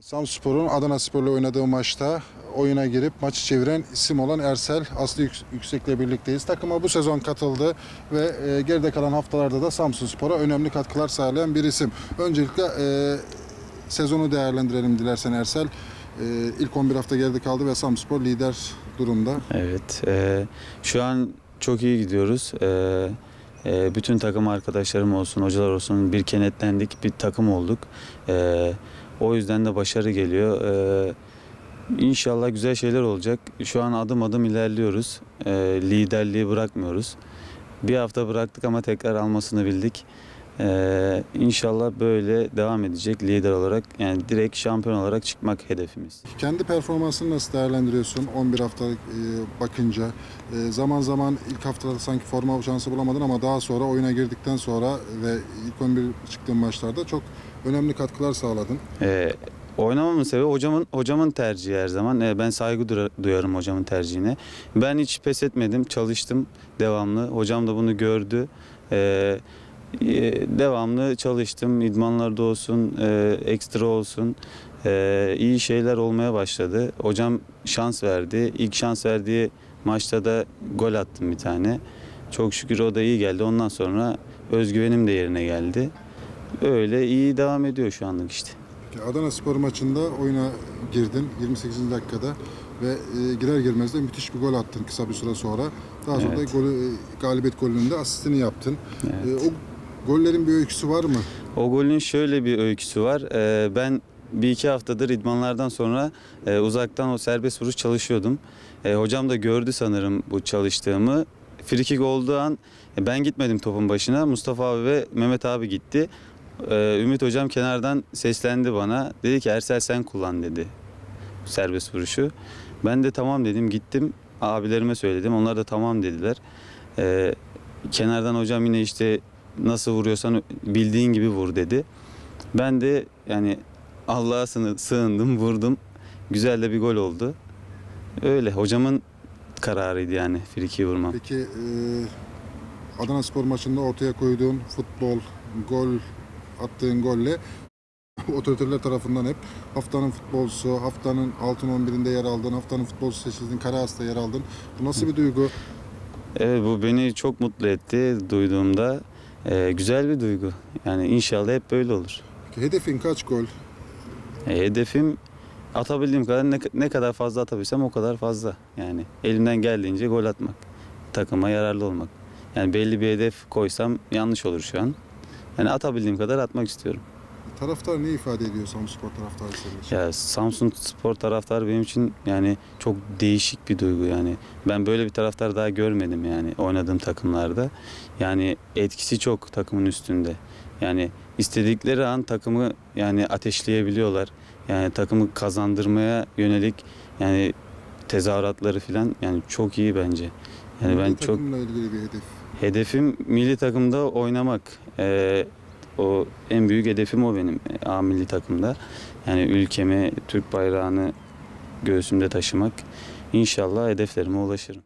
Samspor'un Adana Spor'la oynadığı maçta oyuna girip maçı çeviren isim olan Ersel Aslı Yük- Yüksek'le birlikteyiz. Takıma bu sezon katıldı ve e, geride kalan haftalarda da Samsun Spor'a önemli katkılar sağlayan bir isim. Öncelikle e, sezonu değerlendirelim dilersen Ersel. E, ilk 11 hafta geride kaldı ve Samspor lider durumda. Evet. e, şu an çok iyi gidiyoruz. Bütün takım arkadaşlarım olsun, hocalar olsun bir kenetlendik, bir takım olduk. E, o yüzden de başarı geliyor. E, İnşallah güzel şeyler olacak. Şu an adım adım ilerliyoruz. E, liderliği bırakmıyoruz. Bir hafta bıraktık ama tekrar almasını bildik. E, inşallah böyle devam edecek lider olarak. Yani direkt şampiyon olarak çıkmak hedefimiz. Kendi performansını nasıl değerlendiriyorsun 11 hafta e, bakınca? E, zaman zaman ilk haftalarda sanki forma şansı bulamadın ama daha sonra oyuna girdikten sonra ve ilk 11 çıktığın maçlarda çok önemli katkılar sağladın. Ee, oynamamın sebebi hocamın hocamın tercihi her zaman. Ee, ben saygı duyarım hocamın tercihine. Ben hiç pes etmedim, çalıştım devamlı. Hocam da bunu gördü. Ee, e, devamlı çalıştım. İdmanlarda olsun, e, ekstra olsun. Ee, iyi şeyler olmaya başladı. Hocam şans verdi. İlk şans verdiği maçta da gol attım bir tane. Çok şükür o da iyi geldi. Ondan sonra özgüvenim de yerine geldi. Öyle iyi devam ediyor şu anlık işte. Adana Spor maçında oyuna girdin 28. dakikada ve e, girer girmez de müthiş bir gol attın kısa bir süre sonra. Daha sonra Evet. da golü, e, galibiyet golünün de asistini yaptın. Evet. E, o gollerin bir öyküsü var mı? O golün şöyle bir öyküsü var. Ee, ben bir iki haftadır idmanlardan sonra e, uzaktan o serbest vuruş çalışıyordum. E, hocam da gördü sanırım bu çalıştığımı. Frikik olduğu an e, ben gitmedim topun başına. Mustafa abi ve Mehmet abi gitti. Ümit hocam kenardan seslendi bana. Dedi ki Ersel sen kullan dedi serbest vuruşu. Ben de tamam dedim gittim abilerime söyledim. Onlar da tamam dediler. E, kenardan hocam yine işte nasıl vuruyorsan bildiğin gibi vur dedi. Ben de yani Allah'a sığın- sığındım, vurdum. Güzel de bir gol oldu. Öyle hocamın kararıydı yani friki vurmam. Peki e, Adana Spor maçında ortaya koyduğun futbol, gol, attığın golle otoriteler tarafından hep haftanın futbolcusu, haftanın altın 11'inde yer aldın, haftanın futbolcusu seçildin, Karayas'ta yer aldın. Bu nasıl bir duygu? Evet bu beni çok mutlu etti duyduğumda. Ee, güzel bir duygu. Yani inşallah hep böyle olur. Peki hedefin kaç gol? E, hedefim atabildiğim kadar ne, ne kadar fazla atabilsem o kadar fazla. Yani elimden geldiğince gol atmak. Takıma yararlı olmak. Yani belli bir hedef koysam yanlış olur şu an. Yani atabildiğim kadar atmak istiyorum. Taraftar ne ifade ediyor Samspor taraftarı senin için? Ya Samsun Spor taraftarı benim için yani çok değişik bir duygu yani. Ben böyle bir taraftar daha görmedim yani oynadığım takımlarda. Yani etkisi çok takımın üstünde. Yani istedikleri an takımı yani ateşleyebiliyorlar. Yani takımı kazandırmaya yönelik yani tezahüratları falan yani çok iyi bence. Yani Milli ben çok takımla ilgili bir hedef. Hedefim milli takımda oynamak. Ee, o en büyük hedefim o benim A milli takımda. Yani ülkemi, Türk bayrağını göğsümde taşımak. İnşallah hedeflerime ulaşırım.